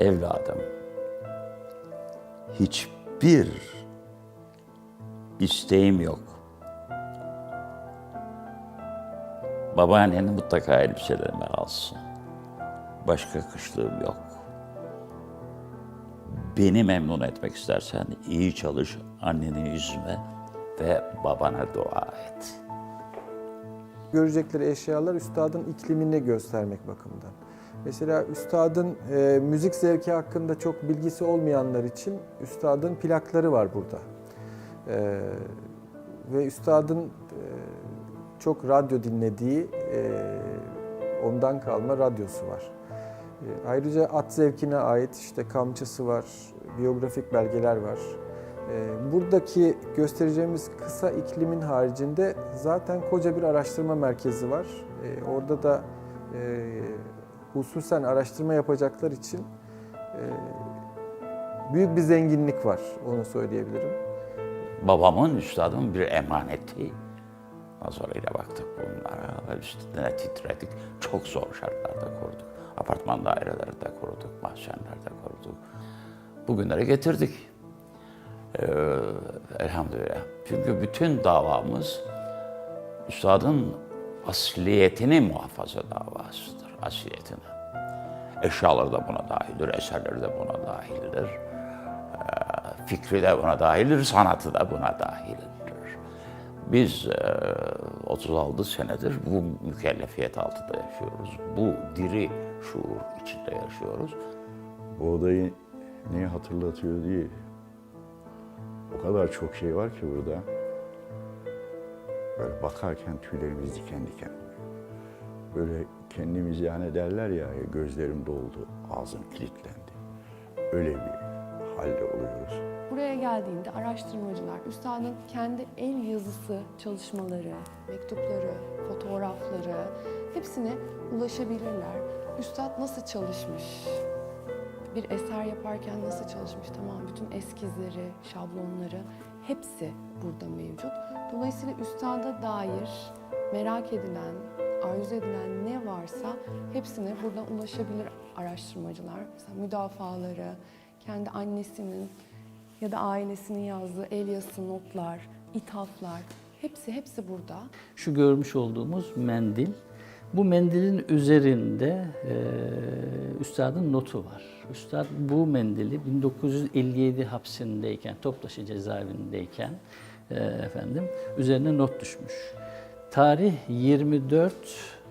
Evladım, hiçbir isteğim yok. Babaannenin mutlaka elbiselerimi alsın. Başka kışlığım yok. Beni memnun etmek istersen iyi çalış, anneni üzme ve babana dua et. Görecekleri eşyalar üstadın iklimini göstermek bakımından. Mesela üstadın e, müzik zevki hakkında çok bilgisi olmayanlar için üstadın plakları var burada. E, ve üstadın e, çok radyo dinlediği e, ondan kalma radyosu var. E, ayrıca at zevkine ait işte kamçısı var, biyografik belgeler var. E, buradaki göstereceğimiz kısa iklimin haricinde zaten koca bir araştırma merkezi var. E, orada da e, hususen araştırma yapacaklar için e, büyük bir zenginlik var, onu söyleyebilirim. Babamın, üstadımın bir emaneti. Nazarıyla baktık bunlara üstüne titredik. Çok zor şartlarda kurduk. Apartman dairelerinde kurduk, mahzenlerde kurduk. Bugünlere getirdik. Ee, elhamdülillah. Çünkü bütün davamız üstadın asliyetini muhafaza davasıdır. Asliyetini. Eşyaları da buna dahildir, eserleri de buna dahildir. Ee, fikri de buna dahildir, sanatı da buna dahildir. Biz e, 36 senedir bu mükellefiyet altında yaşıyoruz. Bu diri şuur içinde yaşıyoruz. Bu odayı neyi hatırlatıyor diye o kadar çok şey var ki burada. Böyle bakarken tüylerimiz diken diken. Böyle kendimizi yani derler ya gözlerim doldu, ağzım kilitlendi. Öyle bir halde oluyoruz. Buraya geldiğinde araştırmacılar üstadın kendi el yazısı çalışmaları, mektupları, fotoğrafları hepsine ulaşabilirler. Üstad nasıl çalışmış? Bir eser yaparken nasıl çalışmış? Tamam bütün eskizleri, şablonları hepsi burada mevcut. Dolayısıyla üstada dair merak edilen, arzu edilen ne varsa hepsine buradan ulaşabilir araştırmacılar. Mesela müdafaları, kendi annesinin ya da ailesinin yazdığı el yazısı notlar, ithaflar hepsi hepsi burada. Şu görmüş olduğumuz mendil. Bu mendilin üzerinde e, üstadın notu var. Üstad bu mendili 1957 hapsindeyken, Toptaşı cezaevindeyken e, efendim üzerine not düşmüş. Tarih 24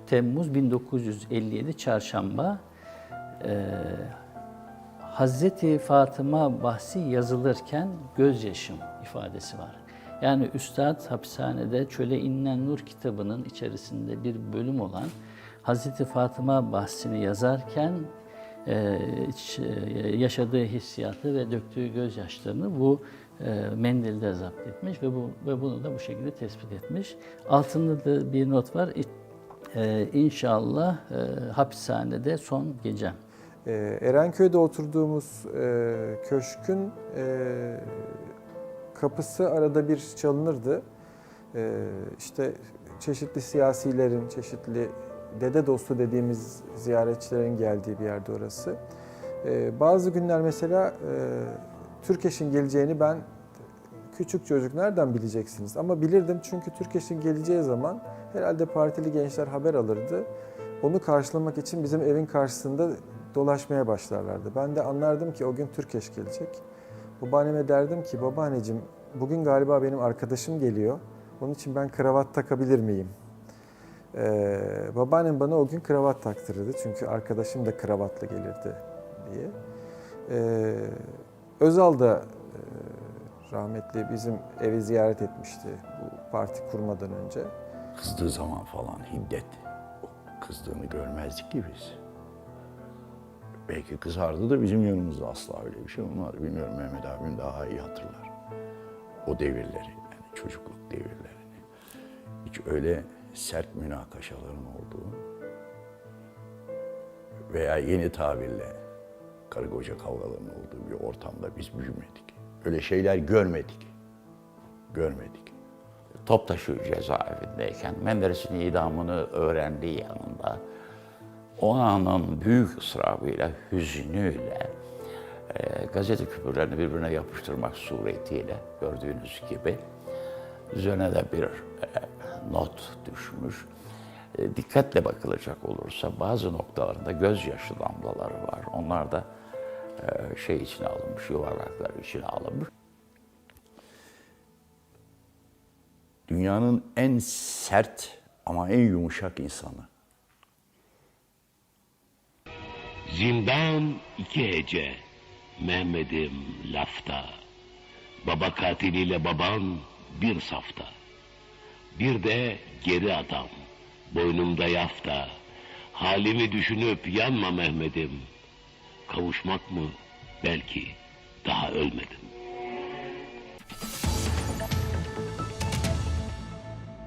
Temmuz 1957 Çarşamba. E, Hazreti Fatıma bahsi yazılırken gözyaşım ifadesi var. Yani Üstad hapishanede Çöle İnnen Nur kitabının içerisinde bir bölüm olan Hazreti Fatıma bahsini yazarken e, e, yaşadığı hissiyatı ve döktüğü gözyaşlarını bu mendilde zapt etmiş ve bu ve bunu da bu şekilde tespit etmiş. Altında da bir not var. E, inşallah e, hapishanede son gecem. Ee, Erenköy'de oturduğumuz e, köşkün e, kapısı arada bir çalınırdı. E, işte çeşitli siyasilerin, çeşitli dede dostu dediğimiz ziyaretçilerin geldiği bir yerde orası. E, bazı günler mesela e, Türkeş'in geleceğini ben küçük çocuk nereden bileceksiniz? Ama bilirdim çünkü Türkeş'in geleceği zaman herhalde partili gençler haber alırdı. Onu karşılamak için bizim evin karşısında dolaşmaya başlarlardı. Ben de anlardım ki o gün Türkeş gelecek. Babaanneme derdim ki babaanneciğim bugün galiba benim arkadaşım geliyor. Onun için ben kravat takabilir miyim? Ee, babaannem bana o gün kravat taktırırdı. Çünkü arkadaşım da kravatla gelirdi diye. Ee, Özal da e, rahmetli bizim evi ziyaret etmişti bu parti kurmadan önce. Kızdığı zaman falan hiddet. Kızdığını görmezdik ki biz. Belki kızardı da bizim yanımızda asla öyle bir şey olmadı. Bilmiyorum Mehmet abim daha iyi hatırlar. O devirleri, yani çocukluk devirlerini. Hiç öyle sert münakaşaların olduğu veya yeni tabirle karı koca kavgalarının olduğu bir ortamda biz büyümedik. Öyle şeyler görmedik. Görmedik. Toptaşı cezaevindeyken Menderes'in idamını öğrendiği yanında o anın büyük ısrarıyla, hüznüyle e, gazete küpürlerini birbirine yapıştırmak suretiyle gördüğünüz gibi üzerine de bir e, not düşmüş. E, dikkatle bakılacak olursa bazı noktalarında gözyaşı damlaları var. Onlar da şey içine alınmış, yuvarlaklar içine alınmış. Dünyanın en sert ama en yumuşak insanı. Zindan iki hece, Mehmet'im lafta. Baba katiliyle baban bir safta. Bir de geri adam, boynumda yafta. Halimi düşünüp yanma Mehmet'im. Kavuşmak mı? Belki daha ölmedim.